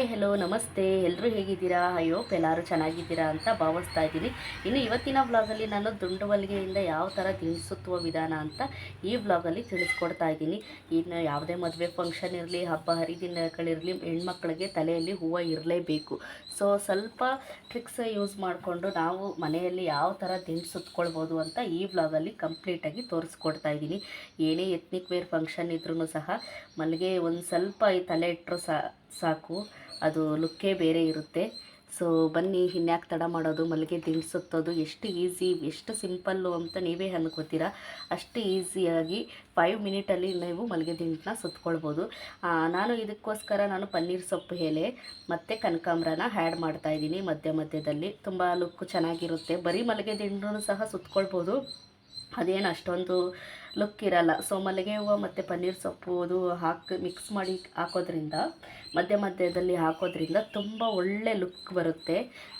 Hi, hello, ನಮಸ್ತೆ. ಎಲ್ಲರೂ ಹೇಗಿದ್ದೀರಾ? ಅಯ್ಯೋ ಎಲ್ಲರೂ ಚೆನ್ನಾಗಿದ್ದೀರಾ ಅಂತ ಭಾವಿಸ್ತಾ ಇದ್ದೀನಿ. ಇನ್ನು ಇವತ್ತಿನ ವ್ಲಾಗಲ್ಲಿ ನಾನು ದುಂಡುವಲ್ಗೆಯಿಂದ ಯಾವ ಥರ ದಿಣಿಸುತ್ತುವ ವಿಧಾನ ಅಂತ ಈ ವ್ಲಾಗಲ್ಲಿ ತಿಳಿಸ್ಕೊಡ್ತಾ ಇದ್ದೀನಿ. ಇನ್ನು ಯಾವುದೇ ಮದುವೆ ಫಂಕ್ಷನ್ ಇರಲಿ, ಹಬ್ಬ, ಹರಿದಿನಗಳಿರಲಿ, ಹೆಣ್ಮಕ್ಳಿಗೆ ತಲೆಯಲ್ಲಿ ಹೂವು ಇರಲೇಬೇಕು. ಸೊ ಸ್ವಲ್ಪ ಟ್ರಿಕ್ಸ್ ಯೂಸ್ ಮಾಡಿಕೊಂಡು ನಾವು ಮನೆಯಲ್ಲಿ ಯಾವ ಥರ ದಿಂಡು ಸುತ್ಕೊಳ್ಬೋದು ಅಂತ ಈ ವ್ಲಾಗಲ್ಲಿ ಕಂಪ್ಲೀಟಾಗಿ ತೋರಿಸ್ಕೊಡ್ತಾ ಇದ್ದೀನಿ. ಏನೇ ಎತ್ನಿಕ್ ವೇರ್ ಫಂಕ್ಷನ್ ಇದ್ರೂ ಸಹ ಮಲ್ಲಿಗೆ ಒಂದು ಸ್ವಲ್ಪ ಈ ತಲೆ ಇಟ್ಟರು ಸಾಕು. ಅದು ಲುಕ್ಕೇ ಬೇರೆ ಇರುತ್ತೆ. ಸೊ ಬನ್ನಿ, ಇನ್ಯಾಕೆ ತಡ ಮಾಡೋದು, ಮಲ್ಲಿಗೆ ದಿಂಡು ಸುತ್ತೋದು, ಎಷ್ಟು ಈಸಿ ಎಷ್ಟು ಸಿಂಪಲ್ಲು ಅಂತ ನೀವೇ ಅನ್ಕೋತೀರಾ? ಅಷ್ಟು ಈಸಿಯಾಗಿ ಫೈವ್ ಮಿನಿಟಲ್ಲಿ ನೀವು ಮಲ್ಲಿಗೆ ದಿಂಡನ್ನ ಸುತ್ಕೊಳ್ಬೋದು. ನಾನು ಇದಕ್ಕೋಸ್ಕರ ನಾನು ಪನ್ನೀರ್ ಸೊಪ್ಪು ಎಲೆ ಮತ್ತು ಕನಕಾಂಬ್ರನ ಆ್ಯಡ್ ಮಾಡ್ತಾ ಇದ್ದೀನಿ ಮಧ್ಯ ಮಧ್ಯದಲ್ಲಿ. ತುಂಬ ಲುಕ್ ಚೆನ್ನಾಗಿರುತ್ತೆ. ಬರೀ ಮಲ್ಲಿಗೆ ದಿಂಡೂ ಸಹ ಸುತ್ಕೊಳ್ಬೋದು. ಅದೇನು ಅಷ್ಟೊಂದು ಲುಕ್ ಇರಲ್ಲ. ಸೊ ಮಲ್ಲಿಗೆ ಹೂವು ಮತ್ತು ಪನ್ನೀರ್ ಸೊಪ್ಪು ಅದು ಹಾಕಿ ಮಿಕ್ಸ್ ಮಾಡಿ ಹಾಕೋದ್ರಿಂದ, ಮಧ್ಯ ಮಧ್ಯದಲ್ಲಿ ಹಾಕೋದ್ರಿಂದ ತುಂಬ ಒಳ್ಳೆ ಲುಕ್ ಬರುತ್ತೆ.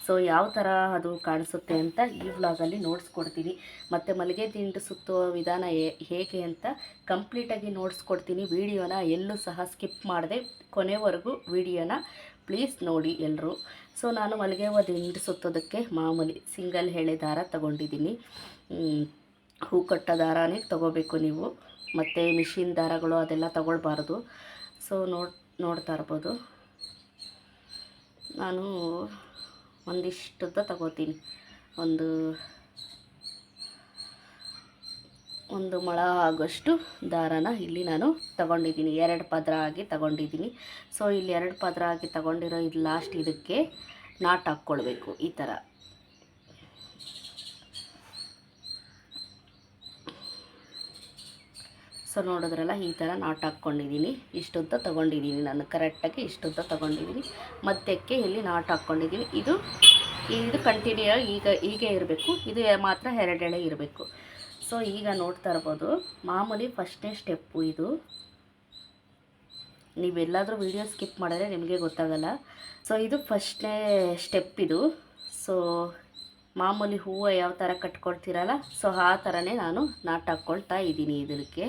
ಸೊ ಯಾವ ಥರ ಅದು ಕಾಣಿಸುತ್ತೆ ಅಂತ ಈ ವ್ಲಾಗಲ್ಲಿ ನೋಡಿಸ್ಕೊಡ್ತೀನಿ. ಮತ್ತು ಮಲ್ಲಿಗೆ ದಿಂಡು ಸುತ್ತುವ ವಿಧಾನ ಹೇಗೆ ಅಂತ ಕಂಪ್ಲೀಟಾಗಿ ನೋಡಿಸ್ಕೊಡ್ತೀನಿ. ವಿಡಿಯೋನ ಎಲ್ಲೂ ಸಹ ಸ್ಕಿಪ್ ಮಾಡದೆ ಕೊನೆವರೆಗೂ ವಿಡಿಯೋನ ಪ್ಲೀಸ್ ನೋಡಿ ಎಲ್ಲರೂ ಸೊ ನಾನು ಮಲ್ಲಿಗೆ ಹೂವು ದಿಂಡು ಸುತ್ತೋದಕ್ಕೆ ಮಾಮೂಲಿ ಸಿಂಗಲ್ ಎಳೆ ದಾರ ತಗೊಂಡಿದ್ದೀನಿ. ಹೂ ಕಟ್ಟ ದಾರನೇ ತಗೋಬೇಕು ನೀವು. ಮತ್ತು ಮಿಷಿನ್ ದಾರಗಳು ಅದೆಲ್ಲ ತಗೊಳ್ಬಾರ್ದು. ಸೊ ನೋಡ್, ನೋಡ್ತಾ ಇರ್ಬೋದು. ನಾನು ಒಂದಿಷ್ಟದ ತಗೋತೀನಿ. ಒಂದು ಒಂದು ಮೊಳ ಆಗೋಷ್ಟು ದಾರನ ಇಲ್ಲಿ ನಾನು ತಗೊಂಡಿದ್ದೀನಿ. ಎರಡು ಪದರ ಆಗಿ ತಗೊಂಡಿದ್ದೀನಿ. ಸೊ ಇಲ್ಲಿ ಎರಡು ಪದರ ಆಗಿ ತಗೊಂಡಿರೋ ಇದು ಲಾಸ್ಟ್ ಇದಕ್ಕೆ ನಾಟ್ ಹಾಕ್ಕೊಳ್ಬೇಕು ಈ ಥರ. ಸೊ ನೋಡಿದ್ರಲ್ಲ ಈ ಥರ ನಾಟ್ ಹಾಕ್ಕೊಂಡಿದ್ದೀನಿ. ಇಷ್ಟುದ್ದ ತೊಗೊಂಡಿದ್ದೀನಿ ನಾನು. ಕರೆಕ್ಟಾಗಿ ಇಷ್ಟುದ್ದ ತೊಗೊಂಡಿದ್ದೀನಿ. ಮಧ್ಯಕ್ಕೆ ಇಲ್ಲಿ ನಾಟ್ ಹಾಕ್ಕೊಂಡಿದ್ದೀನಿ. ಇದು ಇದು ಕಂಟಿನ್ಯೂ ಆಗಿ ಈಗ, ಹೀಗೆ ಇರಬೇಕು. ಇದು ಮಾತ್ರ ಎರಡೆಳೆ ಇರಬೇಕು. ಸೊ ಈಗ ನೋಡ್ತಾ ಇರ್ಬೋದು. ಮಾಮೂಲಿ ಫಸ್ಟ್ನೇ ಸ್ಟೆಪ್ಪು ಇದು. ನೀವೆಲ್ಲಾದರೂ ವಿಡಿಯೋ ಸ್ಕಿಪ್ ಮಾಡಿದ್ರೆ ನಿಮಗೆ ಗೊತ್ತಾಗಲ್ಲ. ಸೊ ಇದು ಫಸ್ಟ್ನೇ ಸ್ಟೆಪ್ ಇದು. ಸೊ ಮಾಮೂಲಿ ಹೂವು ಯಾವ ಥರ ಕಟ್ಕೊಳ್ತೀರಲ್ಲ? ಸೊ ಆ ಥರನೇ ನಾನು ನಾಟ್ ಹಾಕ್ಕೊಳ್ತಾ ಇದ್ದೀನಿ ಇದಕ್ಕೆ.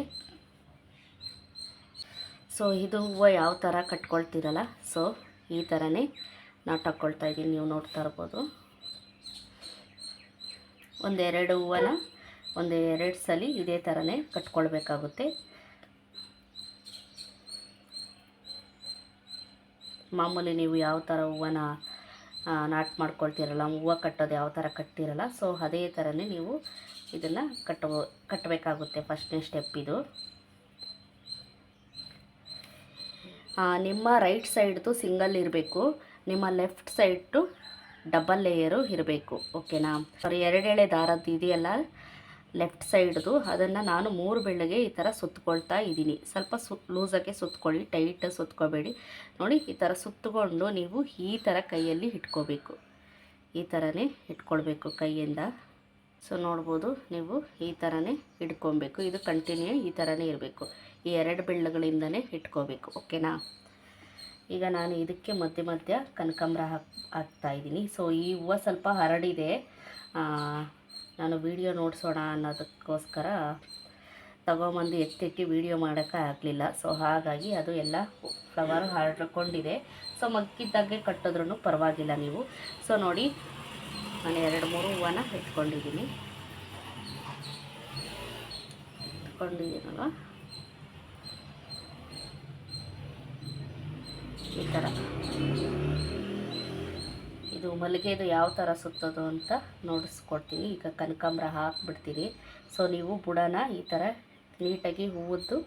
ಸೊ ಇದು ಹೂವು ಯಾವ ಥರ ಕಟ್ಕೊಳ್ತೀರಲ್ಲ? ಸೊ ಈ ಥರನೇ ನಾಟ್ ತಕ್ಕೊಳ್ತಾ ಇದ್ದೀನಿ ನೀವು ನೋಡ್ತಾ ಇರ್ಬೋದು. ಒಂದೆರಡು ಹೂವನ್ನ ಒಂದು ಎರಡು ಸಲ ಇದೇ ಥರನೇ ಕಟ್ಕೊಳ್ಬೇಕಾಗುತ್ತೆ. ಮಾಮೂಲಿ ನೀವು ಯಾವ ಥರ ಹೂವನ್ನ ನಾಟ್ ಮಾಡ್ಕೊಳ್ತೀರಲ್ಲ, ಹೂವು ಕಟ್ಟೋದು ಯಾವ ಥರ ಕಟ್ತಿರಲ್ಲ ಸೊ ಅದೇ ಥರನೇ ನೀವು ಇದನ್ನು ಕಟ್ಟಬೋ ಕಟ್ಟಬೇಕಾಗುತ್ತೆ ಫಸ್ಟ್ನೇ ಸ್ಟೆಪ್ ಇದು ಆ, ನಿಮ್ಮ ರೈಟ್ ಸೈಡ್ದು ಸಿಂಗಲ್ ಇರಬೇಕು. ನಿಮ್ಮ ಲೆಫ್ಟ್ ಸೈಡ್ದು ಡಬಲ್ ಲೇಯರು ಇರಬೇಕು. ಓಕೆನಾ ಸಾರಿ ಎರಡೆಳೆ ದಾರದ್ದು ಇದೆಯಲ್ಲ? ಲೆಫ್ಟ್ ಸೈಡ್ದು ಅದನ್ನು ನಾನು ಮೂರು ಬೆಳ್ಳಿಗೆ ಈ ಥರ ಸುತ್ತಕೊಳ್ತಾ ಇದ್ದೀನಿ. ಸ್ವಲ್ಪ ಸು ಲೂಸಾಗೆ ಸುತ್ತಕೊಳ್ಳಿ ಟೈಟ್ ಸುತ್ಕೋಬೇಡಿ. ನೋಡಿ, ಈ ಥರ ಸುತ್ತಕೊಂಡು ನೀವು ಈ ಥರ ಕೈಯಲ್ಲಿ ಇಟ್ಕೋಬೇಕು. ಈ ಥರನೇ ಇಟ್ಕೊಳ್ಬೇಕು ಕೈಯಿಂದ. ಸೊ ನೋಡ್ಬೋದು, ನೀವು ಈ ಥರನೇ ಇಟ್ಕೊಬೇಕು ಇದು ಕಂಟಿನ್ಯೂ ಈ ಥರನೇ ಇರಬೇಕು. ಈ ಎರಡು ಬೆಳ್ಳಗಳಿಂದನೇ ಇಟ್ಕೋಬೇಕು, ಓಕೆನಾ? ಈಗ ನಾನು ಇದಕ್ಕೆ ಮಧ್ಯ ಮಧ್ಯ ಕನಕಾಂಬ್ರ ಹಾಕ್ ಹಾಕ್ತಾಯಿದ್ದೀನಿ ಸೊ ಈ ಹೂವು ಸ್ವಲ್ಪ ಹರಡಿದೆ. ನಾನು ವಿಡಿಯೋ ನೋಡಿಸೋಣ ಅನ್ನೋದಕ್ಕೋಸ್ಕರ ತಗೊಂಬಂದು ಎತ್ತಿಟ್ಟು ವಿಡಿಯೋ ಮಾಡೋಕ್ಕೆ ಆಗಲಿಲ್ಲ. ಸೊ ಹಾಗಾಗಿ ಅದು ಎಲ್ಲ ಫ್ಲವರ್ ಹರಡ್ಕೊಂಡಿದೆ. ಸೊ ಮಗ್ಗಿದ್ದಾಗೆ ಕಟ್ಟಿದ್ರೂ ಪರವಾಗಿಲ್ಲ ನೀವು. ಸೊ ನೋಡಿ, ನಾನು ಎರಡು ಮೂರು ಹೂವನ ಇಟ್ಕೊಂಡಿದ್ದೀನಿ. ಇಟ್ಕೊಂಡಿದ್ದೀನಲ್ವ? ಈ ಥರ. ಇದು ಮಲ್ಲಿಗೆದು ಯಾವ ಥರ ಸುತ್ತೋದು ಅಂತ ನೋಡಿಸ್ಕೊಡ್ತೀನಿ ಈಗ ಕನಕಾಂಬ್ರ ಹಾಕ್ಬಿಡ್ತೀನಿ ಸೊ ನೀವು ಬುಡನ ಈ ಥರ ನೀಟಾಗಿ ಹೂವದ್ದು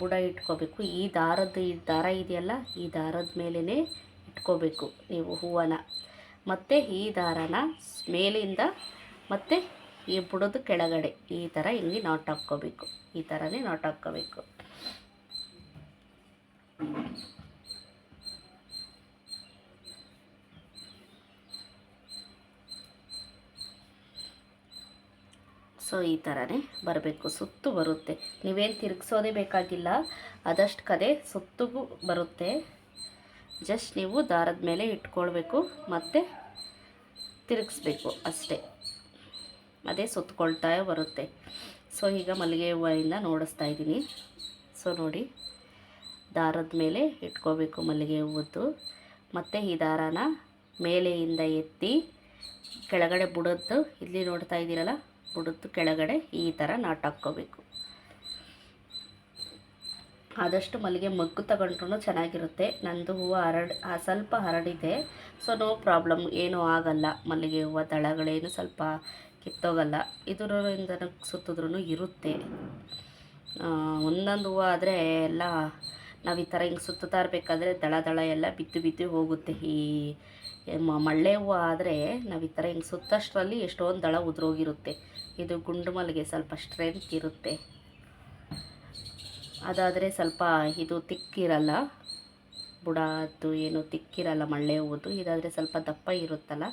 ಬುಡ ಇಟ್ಕೋಬೇಕು. ಈ ದಾರದ ಈ ದಾರ ಇದೆಯಲ್ಲ, ಈ ದಾರದ ಮೇಲೇ ಇಟ್ಕೋಬೇಕು ನೀವು ಹೂವನ. ಮತ್ತು ಈ ದಾರನ ಮೇಲಿಂದ ಮತ್ತು ಈ ಬುಡದ ಕೆಳಗಡೆ ಈ ಥರ ಹಿಂಗೆ ನಾಟ್ ಹಾಕ್ಕೋಬೇಕು. ಈ ಥರನೇ ನಾಟ್ ಹಾಕ್ಕೋಬೇಕು. ಸೊ, ಈ ಥರನೇ ಬರಬೇಕು. ಸುತ್ತು ಬರುತ್ತೆ. ನೀವೇನು ತಿರುಗಿಸೋದೇ ಬೇಕಾಗಿಲ್ಲ. ಅದಷ್ಟು ಕದೆ ಸುತ್ತಿಗೂ ಬರುತ್ತೆ. ಜಸ್ಟ್ ನೀವು ದಾರದ ಮೇಲೆ ಇಟ್ಕೊಳ್ಬೇಕು ಮತ್ತು ತಿರುಗಿಸ್ಬೇಕು ಅಷ್ಟೇ. ಅದೇ ಸುತ್ತಕೊಳ್ತಾ ಬರುತ್ತೆ. ಸೊ, ಈಗ ಮಲ್ಲಿಗೆ ಹೂವಿಂದ ನೋಡಿಸ್ತಾ ಇದ್ದೀನಿ. ಸೊ, ನೋಡಿ. ದಾರದ ಮೇಲೆ ಇಟ್ಕೋಬೇಕು ಮಲ್ಲಿಗೆ ಹೂವದ್ದು. ಮತ್ತು ಈ ದಾರಾನ ಮೇಲೆಯಿಂದ ಎತ್ತಿ ಕೆಳಗಡೆ ಬುಡದ್ದು. ಇಲ್ಲಿ ನೋಡ್ತಾ ಇದ್ದೀರಲ್ಲ ಬುಡದ್ದು ಕೆಳಗಡೆ ಈ ಥರ ನಾಟ್ ಹಾಕ್ಕೋಬೇಕು. ಆದಷ್ಟು ಮಲ್ಲಿಗೆ ಮಗ್ಗು ತಗೊಂಡ್ರೂ ಚೆನ್ನಾಗಿರುತ್ತೆ. ನಂದು ಹೂವು ಹರಡ್ ಸ್ವಲ್ಪ ಹರಡಿದೆ. ಸೊ ನೋ ಪ್ರಾಬ್ಲಮ್ ಏನೂ ಆಗಲ್ಲ. ಮಲ್ಲಿಗೆ ಹೂವು ದಳಗಳೇನು ಸ್ವಲ್ಪ ಕಿತ್ತೋಗಲ್ಲ. ಇದರಿಂದ ಸುತ್ತಿದ್ರೂ ಇರುತ್ತೆ. ಒಂದೊಂದು ಹೂವು ಆದರೆ ಎಲ್ಲ ನಾವು ಈ ಥರ ಹಿಂಗೆ ಸುತ್ತುತ್ತಾ ಇರಬೇಕಾದ್ರೆ ದಳ ದಳ ಎಲ್ಲ ಬಿದ್ದು ಬಿದ್ದು ಹೋಗುತ್ತೆ. ಈ ಮಳ್ಳೆ ಹೂವು ಆದರೆ ನಾವು ಈ ಥರ ಹಿಂಗೆ ಸುತ್ತಷ್ಟರಲ್ಲಿ ಎಷ್ಟೊಂದು ದಳ ಉದುರೋಗಿರುತ್ತೆ. ಇದು ಗುಂಡು ಮಲ್ಲಿಗೆ ಸ್ವಲ್ಪ ಸ್ಟ್ರೆಂತ್ ಇರುತ್ತೆ. ಅದಾದರೆ ಸ್ವಲ್ಪ ಇದು ತಿಕ್ಕಿರಲ್ಲ, ಬುಡದ್ದು ಏನು ತಿಕ್ಕಿರಲ್ಲ ಮಳ್ಳೆ ಹೂವುದು, ಇದಾದರೆ ಸ್ವಲ್ಪ ದಪ್ಪ ಇರುತ್ತಲ್ಲ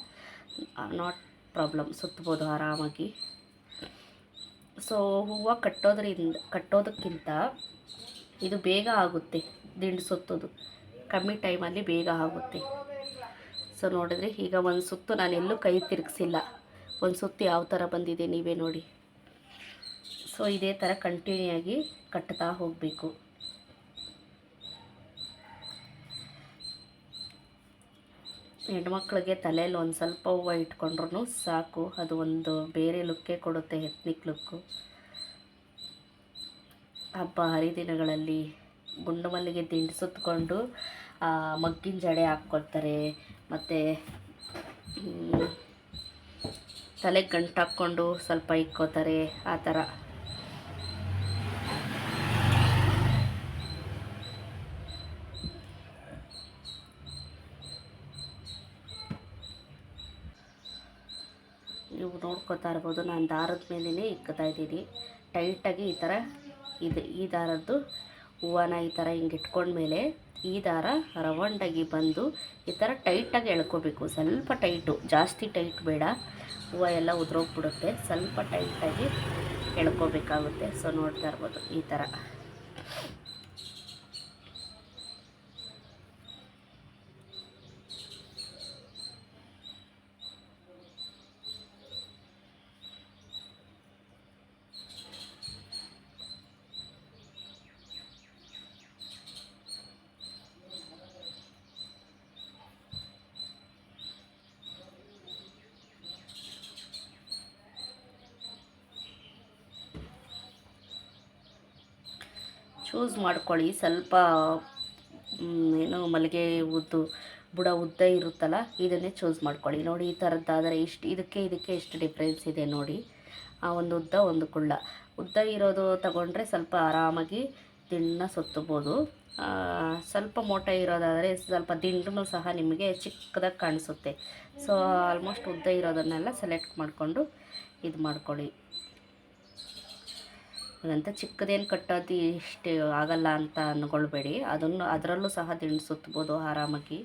ನಾಟ್ ಪ್ರಾಬ್ಲಮ್ ಸುತ್ತಬೋದು ಆರಾಮಾಗಿ. ಸೊ ಹೂವು ಕಟ್ಟೋದ್ರಿಂದ, ಕಟ್ಟೋದಕ್ಕಿಂತ ಇದು ಬೇಗ ಆಗುತ್ತೆ, ದಿಂಡು ಸುತ್ತೋದು. ಕಮ್ಮಿ ಟೈಮಲ್ಲಿ ಬೇಗ ಆಗುತ್ತೆ. ಸೊ ನೋಡಿದ್ರೆ ಈಗ ಒಂದು ಸುತ್ತು ನಾನು ಎಲ್ಲೂ ಕೈ ತಿರುಗಿಸಿಲ್ಲ. ಒಂದು ಸುತ್ತಿ ಯಾವ ಥರ ಬಂದಿದೆ ನೀವೇ ನೋಡಿ. ಸೊ ಇದೇ ಥರ ಕಂಟಿನ್ಯೂ ಆಗಿ ಕಟ್ತಾ ಹೋಗಬೇಕು. ಹೆಣ್ಮಕ್ಳಿಗೆ ತಲೆಯಲ್ಲಿ ಒಂದು ಸ್ವಲ್ಪ ಹೂವು ಇಟ್ಕೊಂಡ್ರು ಸಾಕು. ಅದು ಒಂದು ಬೇರೆ ಲುಕ್ಕೇ ಕೊಡುತ್ತೆ ಎತ್ನಿಕ್ ಲುಕ್ಕು ಹಬ್ಬ ಹರಿದಿನಗಳಲ್ಲಿ ಗುಂಡು ಮಲ್ಲಿಗೆ ದಿಂಡು ಸುತ್ತಕೊಂಡು ಮಗ್ಗಿನ ಜಡೆ ಹಾಕ್ಕೊಳ್ತಾರೆ. ಮತ್ತು ತಲೆಗೆ ಗಂಟು ಹಾಕ್ಕೊಂಡು ಸ್ವಲ್ಪ ಇಕ್ಕೋತಾರೆ, ಆ ಥರ. ನೀವು ನೋಡ್ಕೋತಾ ಇರ್ಬೋದು, ನಾನು ದಾರದ ಮೇಲೇ ಇಕ್ಕತಾ ಇದ್ದೀನಿ. ಟೈಟಾಗಿ ಈ ಥರ ಇದು, ಈ ದಾರದ್ದು ಹೂವನ ಈ ಥರ ಹಿಂಗೆ ಇಟ್ಕೊಂಡ್ಮೇಲೆ ಈ ದಾರ ರವಂಡಾಗಿ ಬಂದು ಈ ಥರ ಟೈಟಾಗಿ ಎಳ್ಕೋಬೇಕು. ಸ್ವಲ್ಪ ಟೈಟು, ಜಾಸ್ತಿ ಟೈಟ್ ಬೇಡ. ಹೂವು ಎಲ್ಲ ಉದುರೋಗ್ಬಿಡುತ್ತೆ. ಸ್ವಲ್ಪ ಟೈಟಾಗಿ ಎಳ್ಕೋಬೇಕಾಗುತ್ತೆ. ಸೊ ನೋಡ್ತಾ ಇರ್ಬೋದು ಈ ಥರ. ಮಾಡ್ಕೊಳ್ಳಿ. ಸ್ವಲ್ಪ ಏನು ಮಲ್ಲಿಗೆ ಉದ್ದು, ಬುಡ ಉದ್ದ ಇರುತ್ತಲ್ಲ, ಇದನ್ನೇ ಚೂಸ್ ಮಾಡ್ಕೊಳ್ಳಿ. ನೋಡಿ, ಈ ಥರದ್ದಾದರೆ ಇಷ್ಟು, ಇದಕ್ಕೆ ಇದಕ್ಕೆ ಎಷ್ಟು ಡಿಫ್ರೆನ್ಸ್ ಇದೆ ನೋಡಿ. ಆ ಒಂದು ಉದ್ದ, ಒಂದು ಕುಳ್ಳ. ಉದ್ದ ಇರೋದು ತಗೊಂಡ್ರೆ ಸ್ವಲ್ಪ ಆರಾಮಾಗಿ ದಿಂಡನ್ನ ಸುತ್ತಬೋದು. ಸ್ವಲ್ಪ ಮೋಟ ಇರೋದಾದರೆ ಸ್ವಲ್ಪ ದಿಂಡ್ರೂ ಸಹ ನಿಮಗೆ ಚಿಕ್ಕದಾಗಿ ಕಾಣಿಸುತ್ತೆ. ಸೊ ಆಲ್ಮೋಸ್ಟ್ ಉದ್ದ ಇರೋದನ್ನೆಲ್ಲ ಸೆಲೆಕ್ಟ್ ಮಾಡಿಕೊಂಡು ಇದು ಮಾಡ್ಕೊಳ್ಳಿ ಹಾಗಂತ ಚಿಕ್ಕದೇನು ಕಟ್ಟೋದು ಇಷ್ಟು ಆಗಲ್ಲ ಅಂತ ಅಂದ್ಕೊಳ್ಬೇಡಿ ಅದನ್ನು ಅದರಲ್ಲೂ ಸಹ ತಿಂಡಿ ಸುತ್ತಬೋದು ಆರಾಮಾಗಿ.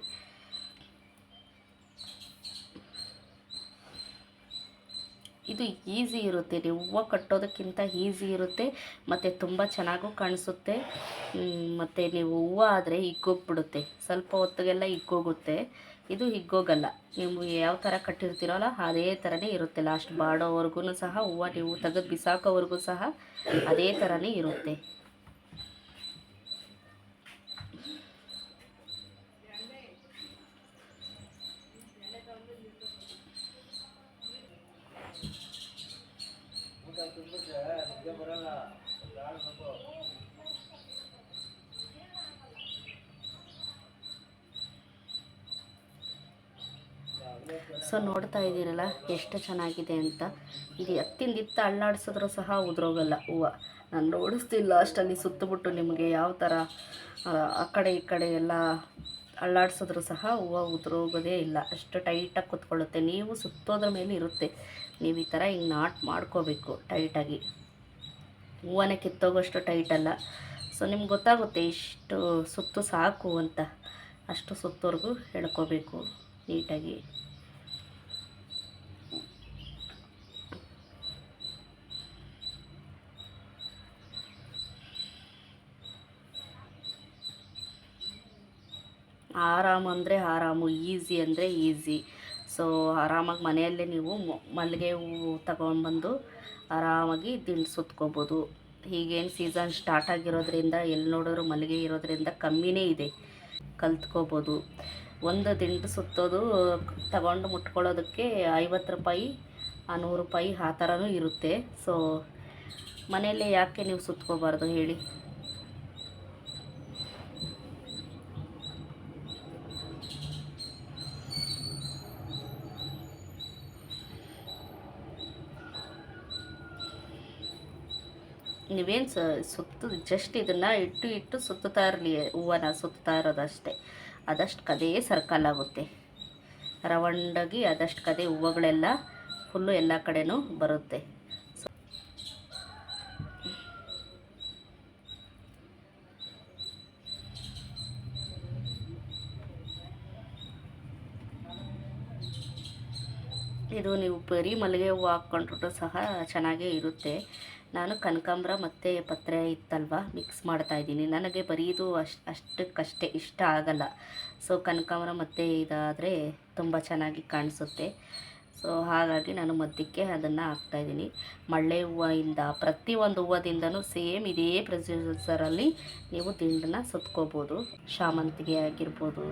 ಇದು ಈಸಿ ಇರುತ್ತೆ. ನೀವು ಹೂವು ಕಟ್ಟೋದಕ್ಕಿಂತ ಈಸಿ ಇರುತ್ತೆ. ಮತ್ತು ತುಂಬ ಚೆನ್ನಾಗೂ ಕಾಣಿಸುತ್ತೆ. ಮತ್ತು ನೀವು ಹೂವು ಆದರೆ ಹಿಗ್ಗೋಗ್ಬಿಡುತ್ತೆ. ಸ್ವಲ್ಪ ಹೊತ್ತಿಗೆಲ್ಲ ಹಿಗ್ಗೋಗುತ್ತೆ. ಇದು ಹಿಗ್ಗೋಗಲ್ಲ. ನೀವು ಯಾವ ಥರ ಕಟ್ಟಿರ್ತೀರಲ್ಲ ಅದೇ ಥರನೇ ಇರುತ್ತೆ. ಲಾಸ್ಟ್ ಬಾಡೋವರೆಗೂ ಸಹ ಹೂವು ನೀವು ತೆಗೆದು ಬಿಸಾಕೋವರೆಗೂ ಸಹ ಅದೇ ಥರನೇ ಇರುತ್ತೆ. ಸೊ ನೋಡ್ತಾ ಇದ್ದೀರಲ್ಲ ಎಷ್ಟು ಚೆನ್ನಾಗಿದೆ ಅಂತ. ಇದು ಎತ್ತಿಂದಿತ್ತ ಅಳ್ಳಾಡಿಸಿದ್ರೂ ಸಹ ಉದುರೋಗಲ್ಲ. ಹೂವು. ನಾನು ನೋಡಿಸ್ತಿಲ್ಲ ಅಷ್ಟಲ್ಲಿ ಸುತ್ತಬಿಟ್ಟು ನಿಮಗೆ ಯಾವ ಥರ ಆ, ಕಡೆ ಈ ಕಡೆ ಎಲ್ಲ ಅಳ್ಳಾಡಿಸಿದ್ರೂ ಸಹ ಹೂವು ಉದುರೋಗೋದೇ ಇಲ್ಲ. ಅಷ್ಟು ಟೈಟಾಗಿ ಕುತ್ಕೊಳ್ಳುತ್ತೆ. ನೀವು ಸುತ್ತೋದ್ರ ಮೇಲೆ ಇರುತ್ತೆ. ನೀವು ಈ ಥರ ಹಿಂಗೆ ನಾಟ್ ಮಾಡ್ಕೋಬೇಕು ಟೈಟಾಗಿ ಹೂವನೇ ಕಿತ್ತೋಗೋಷ್ಟು ಟೈಟಲ್ಲ ಸೊ ನಿಮ್ಗೆ ಗೊತ್ತಾಗುತ್ತೆ ಇಷ್ಟು ಸುತ್ತು ಸಾಕು ಅಂತ. ಅಷ್ಟು ಸುತ್ತೋರ್ಗು ಹೇಳ್ಕೋಬೇಕು ನೀಟಾಗಿ. ಆರಾಮ್ ಅಂದರೆ ಆರಾಮು, ಈಸಿ ಅಂದರೆ ಈಸಿ. ಸೊ ಆರಾಮಾಗಿ ಮನೆಯಲ್ಲೇ ನೀವು ಮಲ್ಲಿಗೆ ಹೂವು ತಗೊಂಡ್ಬಂದು ಆರಾಮಾಗಿ ಸುತ್ಕೋಬೋದು. ಈಗೇನು ಸೀಸನ್ ಸ್ಟಾರ್ಟ್ ಆಗಿರೋದ್ರಿಂದ ಎಲ್ಲಿ ನೋಡೋರು ಮಲ್ಲಿಗೆ ಇರೋದ್ರಿಂದ ಕಮ್ಮಿನೇ ಇದೆ. ಕಲ್ತ್ಕೋಬೋದು. ಒಂದು ದಿಂಡು ಸುತ್ತೋದು ತಗೊಂಡು ಮುಟ್ಕೊಳ್ಳೋದಕ್ಕೆ ಐವತ್ತು ರೂಪಾಯಿ ನೂರು ರೂಪಾಯಿ ಆ ಥರನೂ ಇರುತ್ತೆ. ಸೊ ಮನೆಯಲ್ಲೇ ಯಾಕೆ ನೀವು ಸುತ್ಕೋಬಾರ್ದು ಹೇಳಿ? ನೀವೇನು ಸ, ಸುತ್ತ ಜಸ್ಟ್ ಇದನ್ನು ಇಟ್ಟು ಇಟ್ಟು ಸುತ್ತುತ್ತಾ ಇರಲಿ, ಹೂವನ ಸುತ್ತಾ ಇರೋದಷ್ಟೇ. ಅದಷ್ಟು ಕದೇ ಸರ್ಕಲ್ ಆಗುತ್ತೆ ರವಂಡಾಗಿ ಅದಷ್ಟು ಕದೇ ಹೂವುಗಳೆಲ್ಲ ಫುಲ್ಲು ಎಲ್ಲ ಕಡೆನೂ ಬರುತ್ತೆ. ಇದು ನೀವು ಬರೀ ಮಲ್ಲಿಗೆ ಹೂವು ಹಾಕ್ಕೊಂಡ್ರು ಸಹ ಚೆನ್ನಾಗೇ ಇರುತ್ತೆ. ನಾನು ಕನಕಾಂಬ್ರ ಮತ್ತು ಪತ್ರೆ ಇತ್ತಲ್ವ? ಮಿಕ್ಸ್ ಮಾಡ್ತಾಯಿದ್ದೀನಿ ನನಗೆ ಬರೀದು ಅಷ್ಟು ಅಷ್ಟಕ್ಕಷ್ಟೇ ಇಷ್ಟ ಆಗಲ್ಲ. ಸೊ ಕನಕಾಂಬ್ರ ಮತ್ತು ಇದಾದರೆ ತುಂಬ ಚೆನ್ನಾಗಿ ಕಾಣಿಸುತ್ತೆ. ಸೊ ಹಾಗಾಗಿ ನಾನು ಮಧ್ಯಕ್ಕೆ ಅದನ್ನು ಹಾಕ್ತಾಯಿದ್ದೀನಿ ಮಳ್ಳೆ ಹೂವಿಂದ ಪ್ರತಿಯೊಂದು ಹೂವದಿಂದನೂ ಸೇಮ್ ಇದೇ ಪ್ರೊಸೀಜರಲ್ಲಿ ನೀವು ದಿಂಡನ್ನ ಸುತ್ಕೋಬೋದು. ಶಾಮಂತಿಗೆ ಆಗಿರ್ಬೋದು,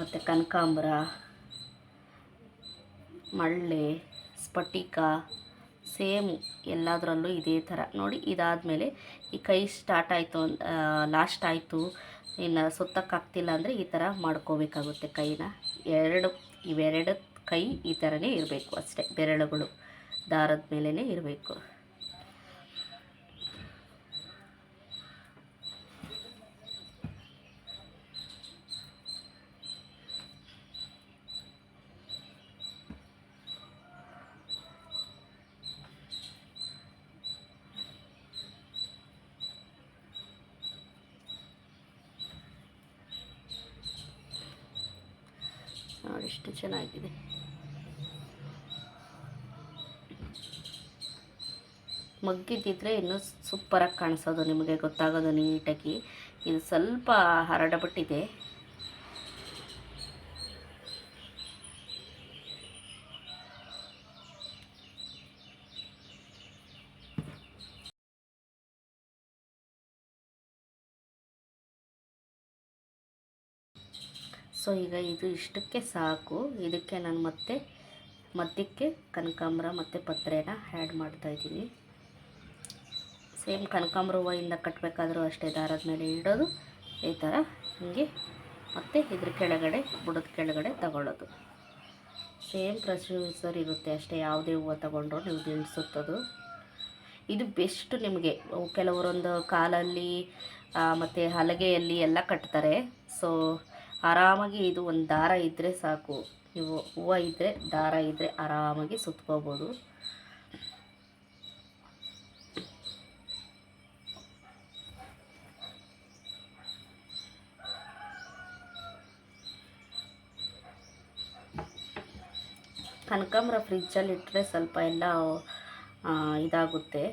ಮತ್ತು ಕನಕಾಂಬ್ರ, ಮಳ್ಳೆ, ಸ್ಫಟಿಕ ಸೇಮ್ ಎಲ್ಲದರಲ್ಲೂ ಇದೇ ಥರ. ನೋಡಿ ಇದಾದ ಮೇಲೆ ಈ ಕೈ ಸ್ಟಾರ್ಟ್ ಆಯಿತು ಲಾಸ್ಟ್ ಆಯಿತು. ಇನ್ನು ಸುತ್ತಕ್ಕಾಗ್ತಿಲ್ಲ ಅಂದರೆ ಈ ಥರ ಮಾಡ್ಕೋಬೇಕಾಗುತ್ತೆ ಕೈನ. ಎರಡು, ಇವೆರಡು ಕೈ ಈ ಥರನೇ ಇರಬೇಕು ಅಷ್ಟೇ. ಬೆರಳುಗಳು ದಾರದ ಮೇಲೇ ಇರಬೇಕು ನೋಡಿ ಎಷ್ಟು ಚೆನ್ನಾಗಿದೆ ಮಗ್ಗಿದ್ದಿದ್ರೆ ಇನ್ನೂ ಸೂಪರಾಗಿ ಕಾಣಿಸೋದು, ನಿಮಗೆ ಗೊತ್ತಾಗೋದು ನೀಟಾಗಿ. ಇದು ಸ್ವಲ್ಪ ಹರಡಬಿಟ್ಟಿದೆ. ಸೊ, ಈಗ ಇದು ಇಷ್ಟಕ್ಕೆ ಸಾಕು. ಇದಕ್ಕೆ ನಾನು ಮತ್ತೆ ಮಧ್ಯಕ್ಕೆ ಕನಕಾಂಬರ ಮತ್ತು ಪತ್ರೆನ ಆ್ಯಡ್ ಮಾಡ್ತಾಯಿದ್ದೀನಿ ಸೇಮ್ ಕನಕಾಂಬರ ಹೂವಿಂದ ಕಟ್ಟಬೇಕಾದ್ರೂ ಅಷ್ಟೇ ದಾರದ ಮೇಲೆ ಇಡೋದು. ಈ ಥರ ಹೀಗೆ ಮತ್ತು ಇದ್ರ ಕೆಳಗಡೆ, ಬುಡದ ಕೆಳಗಡೆ ತಗೊಳ್ಳೋದು. ಸೇಮ್ ಪ್ರೊಸೀಜರ್ ಇರುತ್ತೆ ಅಷ್ಟೇ, ಯಾವುದೇ ಹೂವು ತಗೊಂಡ್ರು ನೀವು ದಿಂಡ್ಸುತ್ತದು ಇದು ಬೆಸ್ಟ್ ನಿಮಗೆ. ಕೆಲವರೊಂದು ಕಾಲಲ್ಲಿ ಮತ್ತು ಹಲಗೆಯಲ್ಲಿ ಎಲ್ಲ ಕಟ್ತಾರೆ. ಸೊ, ಆರಾಮಾಗಿ ಇದು ಒಂದು ದಾರ ಇದ್ದರೆ ಸಾಕು. ನೀವು ಹೂವು ಇದ್ದರೆ ದಾರ ಇದ್ದರೆ ಆರಾಮಾಗಿ ಸುತ್ಕೋಬೋದು. ಕನಕಾಂಬರ ಫ್ರಿಜ್ಜಲ್ಲಿ ಇಟ್ಟರೆ ಸ್ವಲ್ಪ ಎಲ್ಲ ಇದಾಗುತ್ತೆ.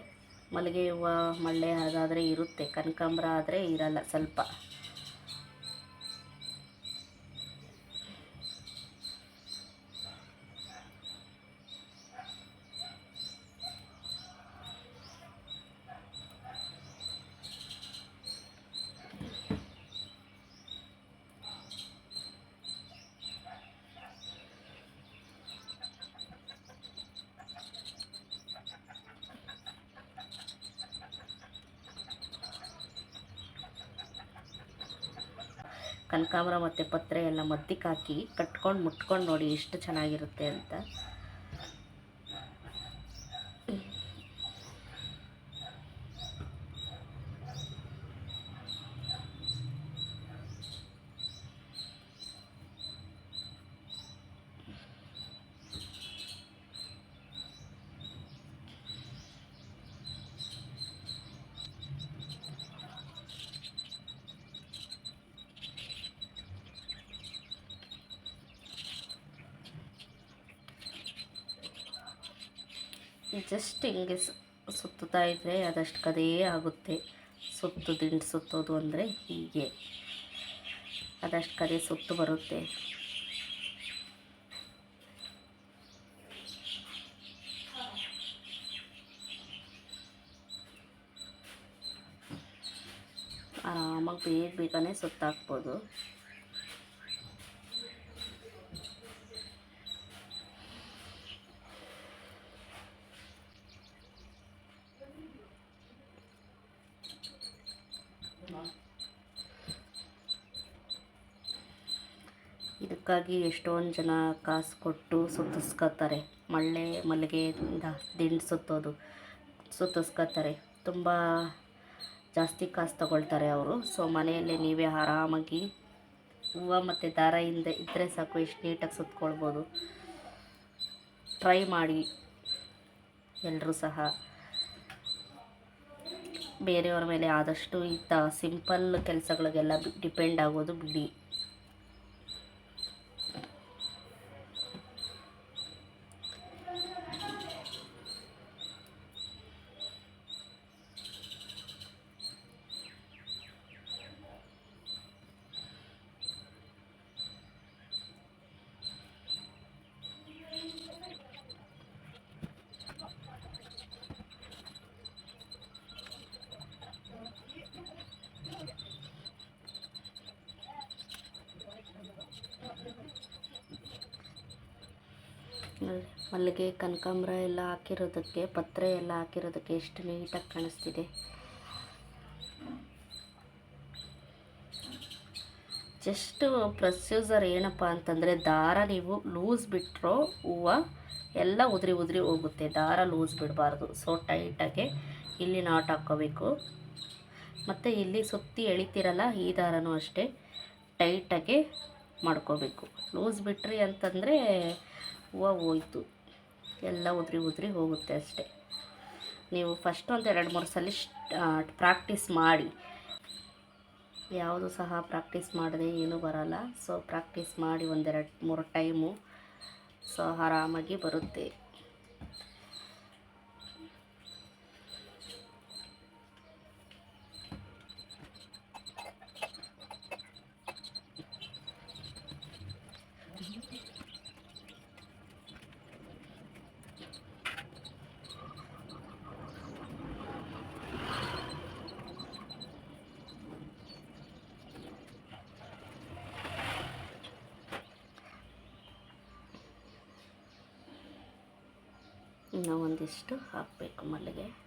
ಮಲ್ಲಿಗೆ ಹೂವು ಮಳ್ಳೆ ಅದಾದರೆ ಇರುತ್ತೆ. ಕನಕಾಂಬ್ರ ಆದರೆ ಇರಲ್ಲ ಸ್ವಲ್ಪ. ಕನಕಾಂಬರ ಮತ್ತು ಪತ್ರೆ ಎಲ್ಲ ಮಧ್ಯಕ್ಕೆ ಹಾಕಿ ಕಟ್ಕೊಂಡು ಮುಟ್ಕೊಂಡು ನೋಡಿ ಎಷ್ಟು ಚೆನ್ನಾಗಿರುತ್ತೆ ಅಂತ. ಜಸ್ಟ್ ಹಿಂಗೆ ಸುತ್ತುತ್ತಾ ಇದ್ದರೆ ಅದಷ್ಟು ಕದೇ ಆಗುತ್ತೆ. ಸುತ್ತು ದಿಂಡು ಸುತ್ತೋದು ಅಂದರೆ ಹೀಗೆ. ಅದಷ್ಟು ಕದೇ ಸುತ್ತು ಬರುತ್ತೆ. ಆರಾಮಾಗಿ ಬೇಗ ಬೇಗನೆ ಸುತ್ತಾಕ್ಬೋದು. ಇದಕ್ಕಾಗಿ ಎಷ್ಟೊಂದು ಜನ ಕಾಸು ಕೊಟ್ಟು ಸುತ್ತಿಸ್ಕೊತಾರೆ. ಮಳ್ಳೆ ಮಲ್ಲಿಗೆಯಿಂದ ದಿಂಡು ಸುತ್ತೋದು, ಸುತ್ತಿಸ್ಕೊತಾರೆ. ತುಂಬ ಜಾಸ್ತಿ ಕಾಸು ತಗೊಳ್ತಾರೆ ಅವರು. ಸೊ, ಮನೆಯಲ್ಲೇ ನೀವೇ ಆರಾಮಾಗಿ ಹೂವು ಮತ್ತು ದಾರದಿಂದ ಇದ್ದರೆ ಸಾಕು ಎಷ್ಟು ನೀಟಾಗಿ ಸುತ್ಕೊಳ್ಬೋದು. ಟ್ರೈ ಮಾಡಿ. ಎಲ್ಲರೂ ಸಹ. ಬೇರೆಯವ್ರ ಮೇಲೆ ಆದಷ್ಟು ಇಂಥ ಸಿಂಪಲ್ ಕೆಲಸಗಳಿಗೆಲ್ಲ ಡಿಪೆಂಡ್ ಆಗೋದು ಬಿಡಿ. ಮಲ್ಲಿಗೆ ಕನಕಾಂಬರ ಎಲ್ಲ ಹಾಕಿರೋದಕ್ಕೆ, ಪತ್ರೆ ಎಲ್ಲ ಹಾಕಿರೋದಕ್ಕೆ ಎಷ್ಟು ನೀಟಾಗಿ ಕಾಣಿಸ್ತಿದೆ. ಜಸ್ಟ್ ಪ್ರೊಸ್ಯೂಸರ್ ಏನಪ್ಪ ಅಂತಂದರೆ, ದಾರ ನೀವು ಲೂಸ್ ಬಿಟ್ಟರೋ ಹೂವು ಎಲ್ಲ ಉದುರಿ ಉದುರಿ ಹೋಗುತ್ತೆ. ದಾರ ಲೂಸ್ ಬಿಡಬಾರ್ದು. ಸೊ ಟೈಟಾಗಿ ಇಲ್ಲಿ ನಾಟ್ ಹಾಕ್ಕೋಬೇಕು. ಮತ್ತು ಇಲ್ಲಿ ಸುತ್ತಿ ಎಳಿತಿರಲ್ಲ, ಈ ದಾರನೂ ಅಷ್ಟೇ ಟೈಟಾಗಿ ಮಾಡ್ಕೋಬೇಕು. ಲೂಸ್ ಬಿಟ್ರಿ ಅಂತಂದರೆ ಹೂವು ಹೋಯ್ತು. ಎಲ್ಲ ಉದುರಿ ಉದುರಿ ಹೋಗುತ್ತೆ ಅಷ್ಟೇ. ನೀವು ಫಸ್ಟ್ ಒಂದು ಎರಡು, ಮೂರು ಸಲ ಪ್ರಾಕ್ಟೀಸ್ ಮಾಡಿ. ಯಾವುದು ಸಹ ಪ್ರಾಕ್ಟೀಸ್ ಮಾಡದೆ ಏನೂ ಬರಲ್ಲ. ಸೊ ಪ್ರಾಕ್ಟೀಸ್ ಮಾಡಿ ಒಂದೆರಡು ಮೂರು ಟೈಮು ಸೊ ಆರಾಮಾಗಿ ಬರುತ್ತೆ. ಇನ್ನು ಒಂದಿಷ್ಟು ಹಾಕಬೇಕು ಮಲ್ಲಿಗೆ.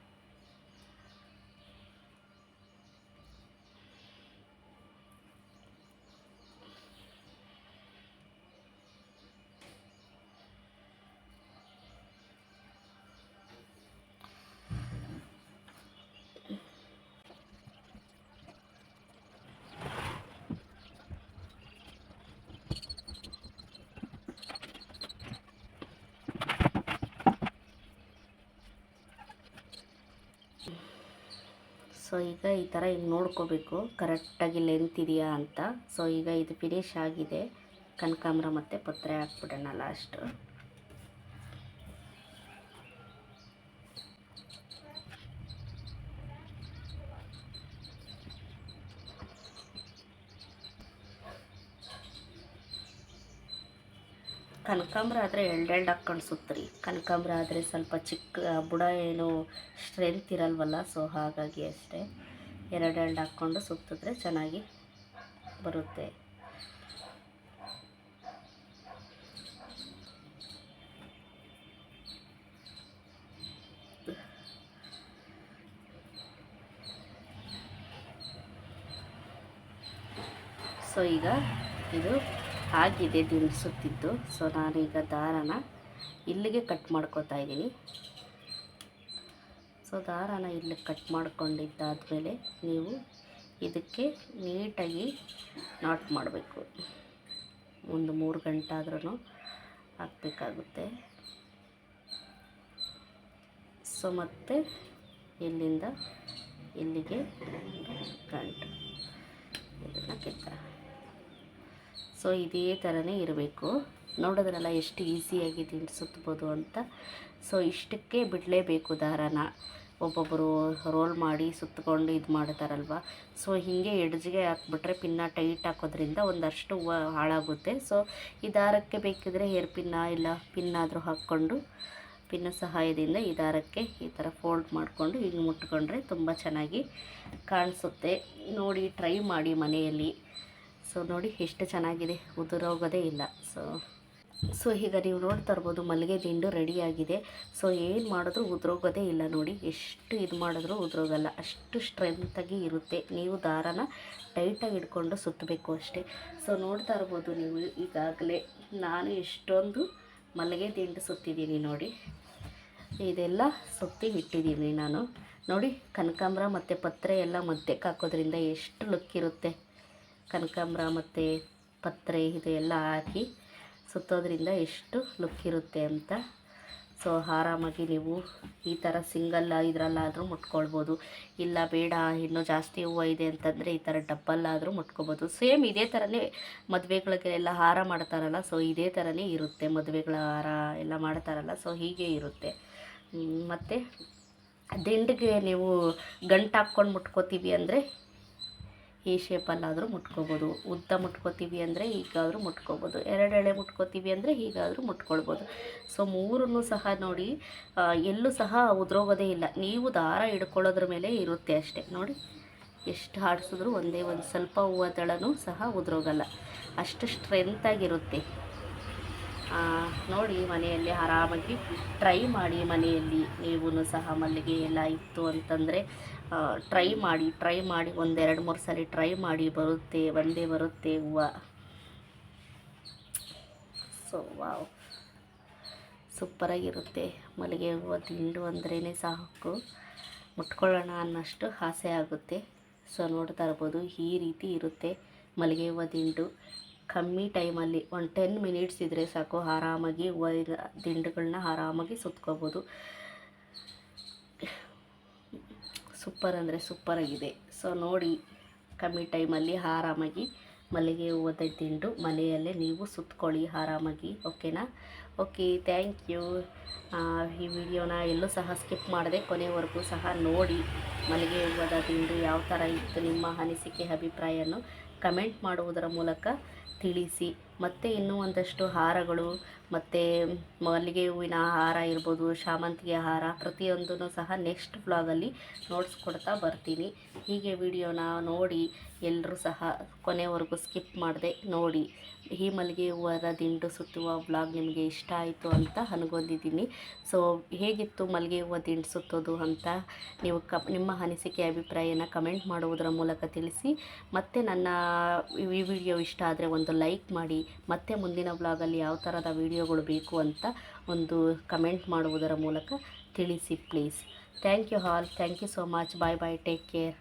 ಸೊ ಈಗ ಈ ಥರ ಈಗ ನೋಡ್ಕೋಬೇಕು. ಕರೆಕ್ಟಾಗಿ ಲೆಂತ್ ಇದೆಯಾ ಅಂತ. ಸೊ ಈಗ ಇದು ಫಿನಿಶ್ ಆಗಿದೆ. ಕನಕಾಂಬ್ರ ಮತ್ತು ಪತ್ರೆ ಹಾಕ್ಬಿಡೋಣ ಲಾಸ್ಟು ಕನಕಾಂಬರ ಆದರೆ ಎಳ್ಳೆಳ್ಳು ಹಾಕ್ಕೊಂಡು ಸುತ್ತರಿ ಕನಕಾಂಬರ ಆದರೆ ಸ್ವಲ್ಪ ಚಿಕ್ಕ, ಬುಡ ಏನು ಸ್ಟ್ರೆಂತ್ ಇರಲ್ವಲ್ಲ ಸೊ ಹಾಗಾಗಿ ಅಷ್ಟೇ. ಎರಡೆರಡು ಹಾಕ್ಕೊಂಡು ಸುತ್ತಿದ್ರೆ ಚೆನ್ನಾಗಿ ಬರುತ್ತೆ. ಸೊ ಈಗ ಇದು ಆಗಿದೆ ತಿನ್ನಿಸುತ್ತಿದ್ದು ಸುತ್ತಿದ್ದು ಸೊ ನಾನೀಗ ದಾರನ ಇಲ್ಲಿಗೆ ಕಟ್ ಮಾಡ್ಕೊತಾ ಇದ್ದೀನಿ. ಸೊ ದಾರನ ಇಲ್ಲಿ ಕಟ್ ಮಾಡ್ಕೊಂಡಿದ್ದಾದಮೇಲೆ ನೀವು ಇದಕ್ಕೆ ನೀಟಾಗಿ ನಾಟ್ ಮಾಡಬೇಕು. ಒಂದು ಮೂರು ಗಂಟೆ ಆದ್ರೂ ಹಾಕಬೇಕಾಗುತ್ತೆ. ಸೊ ಮತ್ತೆ ಇಲ್ಲಿಂದ ಇಲ್ಲಿಗೆ ಗಂಟು ಇದನ್ನು ಕಿತ್ತ ಸೊ ಇದೇ ಥರನೇ ಇರಬೇಕು. ನೋಡಿದ್ರಲ್ಲ ಎಷ್ಟು ಈಸಿಯಾಗಿ ತಿಂಡಿ ಸುತ್ಬೋದು ಅಂತ. ಸೊ ಇಷ್ಟಕ್ಕೆ ಬಿಡಲೇಬೇಕು ದಾರನ. ಒಬ್ಬೊಬ್ಬರು ರೋಲ್ ಮಾಡಿ ಸುತ್ತಕೊಂಡು ಇದು ಮಾಡ್ತಾರಲ್ವ. ಸೊ ಹೀಗೆ ಎಡ್ಜ್ಗೆ ಹಾಕ್ಬಿಟ್ರೆ ಪಿನ್ನ ಟೈಟ್ ಹಾಕೋದ್ರಿಂದ ಒಂದಷ್ಟು ಹಾಳಾಗುತ್ತೆ. ಸೊ ಈ ದಾರಕ್ಕೆ ಬೇಕಿದ್ರೆ ಹೇರ್ ಪಿನ್ನ ಇಲ್ಲ ಪಿನ್ನಾದರೂ ಹಾಕ್ಕೊಂಡು ಪಿನ್ನ ಸಹಾಯದಿಂದ ಈ ದಾರಕ್ಕೆ ಈ ಥರ ಫೋಲ್ಡ್ ಮಾಡಿಕೊಂಡು ಹಿಂಗೆ ಮುಟ್ಕೊಂಡ್ರೆ ತುಂಬ ಚೆನ್ನಾಗಿ ಕಾಣಿಸುತ್ತೆ. ನೋಡಿ ಟ್ರೈ ಮಾಡಿ ಮನೆಯಲ್ಲಿ. ಸೊ ನೋಡಿ, ಎಷ್ಟು ಚೆನ್ನಾಗಿದೆ. ಉದುರೋಗೋದೇ ಇಲ್ಲ. ಸೊ ಸೊ ಈಗ ನೀವು ನೋಡ್ತಾ ಇರ್ಬೋದು ಮಲ್ಲಿಗೆ ದಿಂಡು ರೆಡಿಯಾಗಿದೆ. ಸೊ ಏನು ಮಾಡಿದ್ರೂ ಉದುರೋಗೋದೇ ಇಲ್ಲ ನೋಡಿ. ಎಷ್ಟು ಇದು ಮಾಡಿದ್ರೂ ಉದುರೋಗಲ್ಲ. ಅಷ್ಟು ಸ್ಟ್ರೆಂತಾಗಿ ಇರುತ್ತೆ. ನೀವು ದಾರನ ಟೈಟಾಗಿ ಇಟ್ಕೊಂಡು ಸುತ್ತಬೇಕು ಅಷ್ಟೇ. ಸೊ ನೋಡ್ತಾ ಇರ್ಬೋದು ನೀವು ಈಗಾಗಲೇ. ನಾನು ಎಷ್ಟೊಂದು ಮಲ್ಲಿಗೆ ದಿಂಡು ಸುತ್ತಿದ್ದೀನಿ ನೋಡಿ. ಇದೆಲ್ಲ ಸುತ್ತಿ ಇಟ್ಟಿದ್ದೀನಿ ನಾನು. ನೋಡಿ, ಕನಕಾಂಬ್ರ ಮತ್ತು ಪತ್ರೆ ಎಲ್ಲ ಮಧ್ಯಕ್ಕೆ ಹಾಕೋದ್ರಿಂದ ಎಷ್ಟು ಲುಕ್ ಇರುತ್ತೆ. ಕನಕಾಂಬ್ರ ಮತ್ತು ಪತ್ರೆ ಇದು ಎಲ್ಲ ಹಾಕಿ ಸುತ್ತೋದ್ರಿಂದ ಎಷ್ಟು ಲುಕ್ ಇರುತ್ತೆ ಅಂತ. ಸೊ ಆರಾಮಾಗಿ ನೀವು ಈ ಥರ ಸಿಂಗಲ್ ಇದರಲ್ಲಾದರೂ ಮುಟ್ಕೊಳ್ಬೋದು. ಇಲ್ಲ ಬೇಡ, ಇನ್ನೂ ಜಾಸ್ತಿ ಹೂವು ಇದೆ ಅಂತಂದರೆ ಈ ಥರ ಡಬ್ಬಲ್ಲಾದರೂ ಮುಟ್ಕೊಬೋದು ಸೇಮ್ ಇದೇ ಥರನೇ ಮದುವೆಗಳಿಗೆಲ್ಲ ಹಾರ ಮಾಡ್ತಾರಲ್ಲ ಸೊ ಇದೇ ಥರನೇ ಇರುತ್ತೆ ಮದುವೆಗಳ ಹಾರ ಎಲ್ಲ ಮಾಡ್ತಾರಲ್ಲ ಸೊ ಹೀಗೆ ಇರುತ್ತೆ. ಮತ್ತು ದಿಂಡಿಗೆ ನೀವು ಗಂಟು ಹಾಕ್ಕೊಂಡು ಮುಟ್ಕೋತೀವಿ ಅಂದರೆ ಈ ಶೇಪಲ್ಲಾದರೂ ಮುಟ್ಕೋಬೋದು. ಉದ್ದ ಮುಟ್ಕೋತೀವಿ ಅಂದರೆ ಈಗಾದರೂ ಮುಟ್ಕೋಬೋದು. ಎರಡು ಎಳೆ ಮುಟ್ಕೋತೀವಿ ಅಂದರೆ ಹೀಗಾದರೂ ಮುಟ್ಕೊಳ್ಬೋದು. ಸೊ ಮೂರನ್ನು ಸಹ ನೋಡಿ ಎಲ್ಲೂ ಸಹ ಉದುರೋಗೋದೇ ಇಲ್ಲ. ನೀವು ದಾರ ಹಿಡ್ಕೊಳ್ಳೋದ್ರ ಮೇಲೆ ಇರುತ್ತೆ ಅಷ್ಟೇ. ನೋಡಿ, ಎಷ್ಟು ಹಾಡಿಸಿದ್ರು ಒಂದೇ ಒಂದು ಸ್ವಲ್ಪ ಹೂವು ದಳನೂ ಸಹ ಉದುರೋಗಲ್ಲ. ಅಷ್ಟು ಸ್ಟ್ರೆಂತಾಗಿರುತ್ತೆ ನೋಡಿ ಮನೆಯಲ್ಲಿ ಆರಾಮಾಗಿ ಟ್ರೈ ಮಾಡಿ ಮನೆಯಲ್ಲಿ. ನೀವು ಸಹ ಮಲ್ಲಿಗೆ ಎಲ್ಲ ಇತ್ತು ಅಂತಂದರೆ ಟ್ರೈ ಮಾಡಿ ಟ್ರೈ ಮಾಡಿ, ಒಂದೆರಡು ಮೂರು ಸಲ ಟ್ರೈ ಮಾಡಿ, ಬರುತ್ತೆ, ಒಂದೇ ಬರುತ್ತೆ, ಹೂವು. ಸೊ ವಾವ್ ಸೂಪರಾಗಿರುತ್ತೆ. ಮಲ್ಲಿಗೆ ಹೂವು ದಿಂಡು ಅಂದ್ರೇ ಸಾಕು. ಮುಟ್ಕೊಳ್ಳೋಣ ಅನ್ನೋಷ್ಟು ಆಸೆ ಆಗುತ್ತೆ. ಸೊ ನೋಡ್ತಾ ಇರ್ಬೋದು, ಈ ರೀತಿ ಇರುತ್ತೆ ಮಲ್ಲಿಗೆ ಹೂವು ದಿಂಡು ಕಮ್ಮಿ ಟೈಮಲ್ಲಿ, ಒಂದು ಟೆನ್ ಮಿನಿಟ್ಸ್ ಇದ್ದರೆ ಸಾಕು, ಆರಾಮಾಗಿ ಹೂವು ದಿಂಡುಗಳನ್ನ ಆರಾಮಾಗಿ ಸುತ್ಕೋಬೋದು. ಸೂಪರ್ ಅಂದರೆ ಸೂಪರಾಗಿದೆ ಸೊ ನೋಡಿ, ಕಮ್ಮಿ ಟೈಮಲ್ಲಿ ಆರಾಮಾಗಿ ಮಲ್ಲಿಗೆ ಹೂವದ ತಿಂಡು ಮನೆಯಲ್ಲೇ ನೀವು ಸುತ್ತಕೊಳ್ಳಿ ಆರಾಮಾಗಿ ಓಕೆನಾ ಓಕೆ ಥ್ಯಾಂಕ್ ಯು ಈ ವಿಡಿಯೋನ ಎಲ್ಲೂ ಸಹ ಸ್ಕಿಪ್ ಮಾಡದೆ ಕೊನೆವರೆಗೂ ಸಹ ನೋಡಿ ಮಲ್ಲಿಗೆ ಹೂವದ ತಿಂಡು ಯಾವ ಥರ ಇತ್ತು, ನಿಮ್ಮ ಅನಿಸಿಕೆ, ಅಭಿಪ್ರಾಯವನ್ನು ಕಮೆಂಟ್ ಮಾಡುವುದರ ಮೂಲಕ ತಿಳಿಸಿ. ಮತ್ತು ಇನ್ನೂ ಒಂದಷ್ಟು ಹಾರಗಳು, ಮತ್ತು ಮಲ್ಲಿಗೆ ಹೂವಿನ ಹಾರ ಇರ್ಬೋದು, ಶಾಮಂತಿಗೆ ಹಾರ ಪ್ರತಿಯೊಂದೂ ಸಹ ನೆಕ್ಸ್ಟ್ ವ್ಲಾಗಲ್ಲಿ ನೋಡಿಸ್ಕೊಡ್ತಾ ಬರ್ತೀನಿ. ಹೀಗೆ ವಿಡಿಯೋನ ನೋಡಿ ಎಲ್ಲರೂ ಸಹ ಕೊನೆವರೆಗೂ ಸ್ಕಿಪ್ ಮಾಡದೆ ನೋಡಿ. ಈ ಮಲ್ಲಿಗೆ ಹೂವಾದ ದಿಂಡು ಸುತ್ತುವ ವ್ಲಾಗ್ ನಿಮಗೆ ಇಷ್ಟ ಆಯಿತು ಅಂತ ಅನ್ಕೊಂಡಿದ್ದೀನಿ. ಸೊ ಹೇಗಿತ್ತು ಮಲ್ಲಿಗೆ ಹೂವು ದಿಂಡು ಸುತ್ತೋದು ಅಂತ ನೀವು ಕ ನಿಮ್ಮ ಅನಿಸಿಕೆ, ಅಭಿಪ್ರಾಯನ ಕಮೆಂಟ್ ಮಾಡುವುದರ ಮೂಲಕ ತಿಳಿಸಿ. ಮತ್ತು ನನ್ನ ಈ ವಿಡಿಯೋ ಇಷ್ಟ ಆದರೆ ಒಂದು ಲೈಕ್ ಮಾಡಿ. ಮತ್ತೆ ಮುಂದಿನ ಬ್ಲಾಗಲ್ಲಿ ಯಾವ ಥರದ ವಿಡಿಯೋಗಳು ಬೇಕು ಅಂತ ಒಂದು ಕಮೆಂಟ್ ಮಾಡುವುದರ ಮೂಲಕ ತಿಳಿಸಿ please thank you all thank you so much bye bye take care